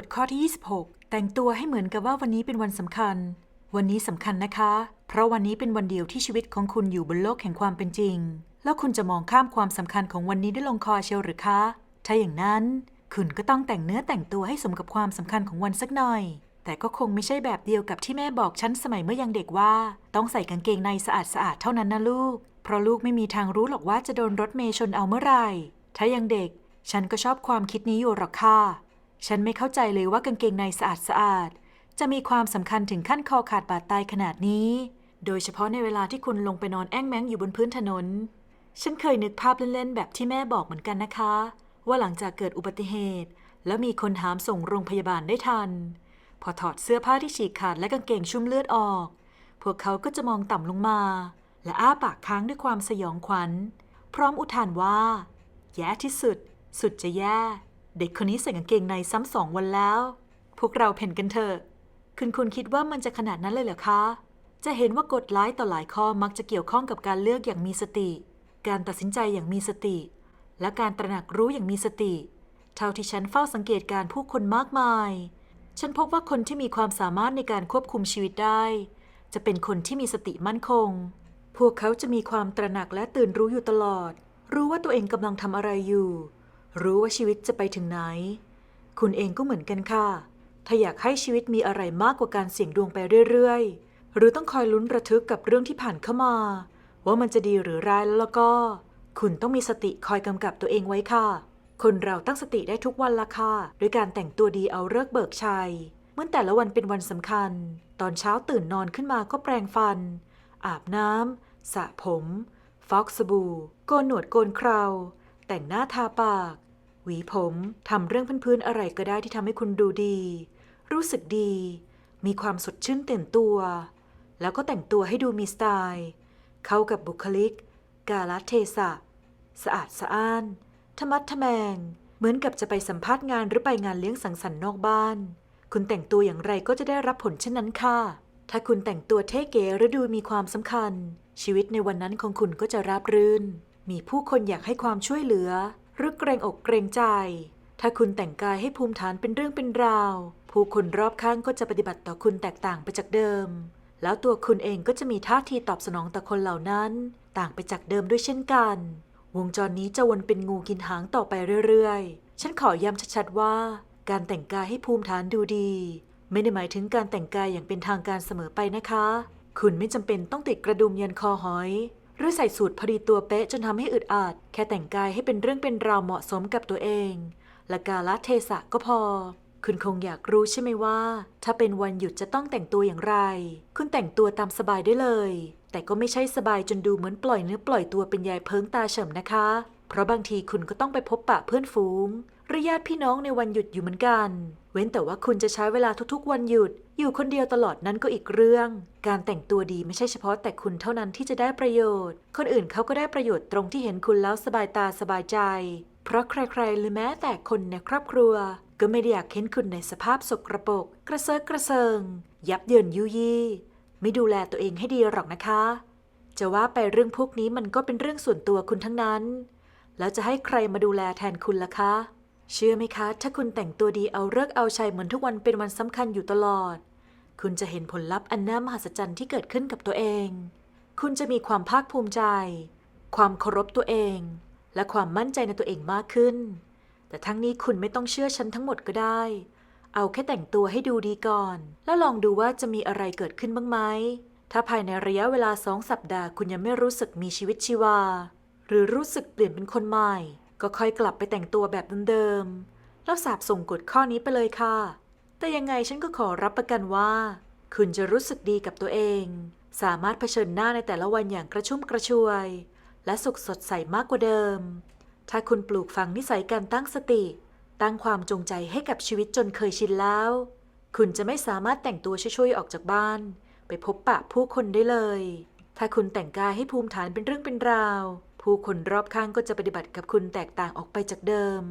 ฎข้อที่ 26 แต่งตัวให้เหมือนกับว่าวันนี้เป็นวันสำคัญ วันนี้สำคัญนะคะ เพราะวันนี้เป็นวันเดียวที่ชีวิตของคุณอยู่บนโลกแห่งความเป็นจริง แล้วคุณจะมองข้ามความสำคัญของวันนี้ได้ลงคอเชียวหรือคะ ถ้าอย่างนั้น คุณก็ต้องแต่งเนื้อแต่งตัวให้สมกับความสำคัญของวันสักหน่อย แต่ก็คงไม่ใช่แบบเดียวกับที่แม่บอกฉันสมัยเมื่อยังเด็กว่า ต้องใส่กางเกงในสะอาดสะอาดๆเท่านั้นนะลูก เพราะลูกไม่มีทางรู้หรอกว่าจะโดนรถเมย์ชนเอาเมื่อไหร่ ถ้ายังเด็ก ฉันก็ชอบความคิดนี้อยู่หรอกค่ะ ฉันไม่เข้าใจเลยว่ากางเกงในสะอาดสะอาดๆจะมีความสำคัญถึงขั้นคอขาดบาดตายขนาดนี้ โดยเฉพาะในเวลาที่คุณลงไปนอนแอ้งแม้งอยู่บนพื้นถนน ฉันเคยนึกภาพเล่นๆ แบบที่แม่บอกเหมือนกันนะคะ ว่าหลังจากเกิดอุบัติเหตุ แล้วมีคนหามส่งโรงพยาบาลได้ทัน พอถอดเสื้อผ้าที่ฉีกขาดและกางเกงชุ่มเลือดออก พวกเขาก็จะมองต่ำลงมา และอ้าปากค้างด้วยความสยองขวัญ พร้อมอุทานว่า แย่ที่สุด สุดจะแย่ เด็กคนนี้ใส่กางเกงในซ้ำสองวันแล้ว พวกเราเพ่นกันเถอะ คุณคุณคิดว่ามันจะขนาดนั้นเลยเหรอคะ จะเห็นว่ากฎหลายต่อหลายข้อมักจะเกี่ยวข้องกับการเลือกอย่างมีสติ การตัดสินใจอย่างมีสติ และการตระหนักรู้อย่างมีสติ เท่าที่ฉันเฝ้าสังเกตการผู้คนมากมาย ฉันพบว่าคนที่มีความสามารถในการควบคุมชีวิตได้ จะเป็นคนที่มีสติมั่นคง พวกเขาจะมีความตระหนักและตื่นรู้อยู่ตลอด รู้ว่าตัวเองกำลังทำอะไรอยู่ รู้ว่าชีวิตจะไปถึงไหน คุณเองก็เหมือนกันค่ะ ถ้าอยากให้ชีวิตมีอะไรมากกว่าการเสี่ยงดวงไปเรื่อยๆ หรือต้องคอยลุ้นระทึกกับเรื่องที่ผ่านเข้ามา ว่ามันจะดีหรือร้ายแล้วก็ คุณต้องมีสติคอยกำกับตัวเองไว้ค่ะ คนเราตั้งสติได้ทุกวันละค่ะโดยการแต่งตัวดีเอาเลิกเบิกชัยเมื่อแต่ละวันเป็นวันสำคัญ ตอนเช้าตื่นนอนขึ้นมาก็แปรงฟัน อาบน้ำสระผม ฟอกสบู่โกนหนวดโกนเครา แต่งหน้าทาปาก หวีผมทำเรื่องพื้นๆอะไรก็ได้ที่ทำให้คุณดูดี รู้สึกดี มีความสดชื่นเต็มตัว แล้วก็แต่งตัวให้ดูมีสไตล์ เข้ากับบุคลิก กาลเทศะ สะอาดสะอ้านทะมัดทะแมง เหมือนกับจะไปสัมภาษณ์งานหรือไปงานเลี้ยงสังสรรค์นอกบ้าน คุณแต่งตัวอย่างไรก็จะได้รับผลเช่นนั้นค่ะ ถ้าคุณแต่งตัวเท่เก๋หรือดูมีความสำคัญ ชีวิตในวันนั้นของคุณก็จะราบรื่น มีผู้คนอยากให้ความช่วยเหลือ หรือเกรงอกเกรงใจ ถ้าคุณแต่งกายให้ภูมิฐานเป็นเรื่องเป็นราว ผู้คนรอบข้างก็จะปฏิบัติต่อคุณแตกต่างไปจากเดิม แล้วตัวคุณเองก็จะมีท่าทีตอบสนองต่อคนเหล่านั้น ต่างไปจากเดิมด้วยเช่นกัน วงจรนี้จะวนเป็นงูกินหางต่อไปเรื่อยๆ ฉันขอย้ำชัดๆว่า การแต่งกายให้ภูมิฐานดูดี ไม่ได้หมายถึงการแต่งกายอย่างเป็นทางการเสมอไปนะคะ คุณไม่จำเป็นต้องติดกระดุมยันคอหอย หรือใส่สูทพอดีตัวเป๊ะจนทำให้อึดอัดแค่แต่งกายให้เป็นเรื่องเป็นราวเหมาะสมกับตัวเอง และกาลเทศะก็พอ คุณคงอยากรู้ใช่ไหมว่า ถ้าเป็นวันหยุดจะต้องแต่งตัวอย่างไร คุณแต่งตัวตามสบายได้เลย แต่ก็ไม่ใช่สบายจนดูเหมือนปล่อยเนื้อปล่อยตัวเป็นยายเพิงตาเฉิมนะคะ เพราะบางทีคุณก็ต้องไปพบปะเพื่อนฝูง หรือญาติพี่น้องในวันหยุดอยู่เหมือนกัน เว้นแต่ว่าคุณจะใช้เวลาทุกๆ วันหยุด อยู่คนเดียวตลอดนั้นก็อีกเรื่อง การแต่งตัวดีไม่ใช่เฉพาะแต่คุณเท่านั้นที่จะได้ประโยชน์ คนอื่นเขาก็ได้ประโยชน์ตรงที่เห็นคุณแล้วสบายตาสบายใจ เพราะใครๆหรือแม้แต่คนในครอบครัว ก็ไม่ได้อยากเห็นคุณในสภาพสกรปรกกระเซาะกระเซิง ยับเยินยุยี่ไม่ดูแลตัวเองให้ดีหรอกนะคะ จะว่าไปเรื่องพวกนี้มันก็เป็นเรื่องส่วนตัวคุณทั้งนั้น แล้วจะให้ใครมาดูแลแทนคุณล่ะคะ เชื่อไหมคะ ถ้าคุณแต่งตัวดีเอาเลิกษ์เอาชัยเหมือนทุกวันเป็นวันสำคัญอยู่ตลอด คุณจะเห็นผลลัพธ์อันน่ามหัศจรรย์ที่เกิดขึ้นกับตัวเอง คุณจะมีความภาคภูมิใจ ความเคารพตัวเอง และความมั่นใจในตัวเองมากขึ้น แต่ทั้งนี้คุณไม่ต้องเชื่อฉันทั้งหมดก็ได้ เอาแค่แต่งตัวให้ดูดีก่อน แล้วลองดูว่าจะมีอะไรเกิดขึ้นบ้างไหมถ้าภายในระยะเวลาสองสัปดาห์คุณยังไม่รู้สึกมีชีวิตชีวา หรือรู้สึกเปลี่ยนเป็นคนใหม่ ก็ค่อยกลับไปแต่งตัวแบบเดิมๆแล้วสาบส่งกฎข้อนี้ไปเลยค่ะ แต่ยังไงฉันก็ขอรับประกันว่า คุณจะรู้สึกดีกับตัวเอง สามารถเผชิญหน้าในแต่ละวันอย่างกระชุ่มกระชวย และสุขสดใสมากกว่าเดิม ถ้าคุณปลูกฝังนิสัยการตั้งสติ ตั้งความจงใจให้กับชีวิตจนเคยชินแล้ว คุณจะไม่สามารถแต่งตัวช่วยๆออกจากบ้าน ไปพบปะผู้คนได้เลย ถ้าคุณแต่งกายให้ภูมิฐานเป็นเรื่องเป็นราว ผู้คนรอบข้างก็จะปฏิบัติกับคุณแตกต่างออกไปจากเดิม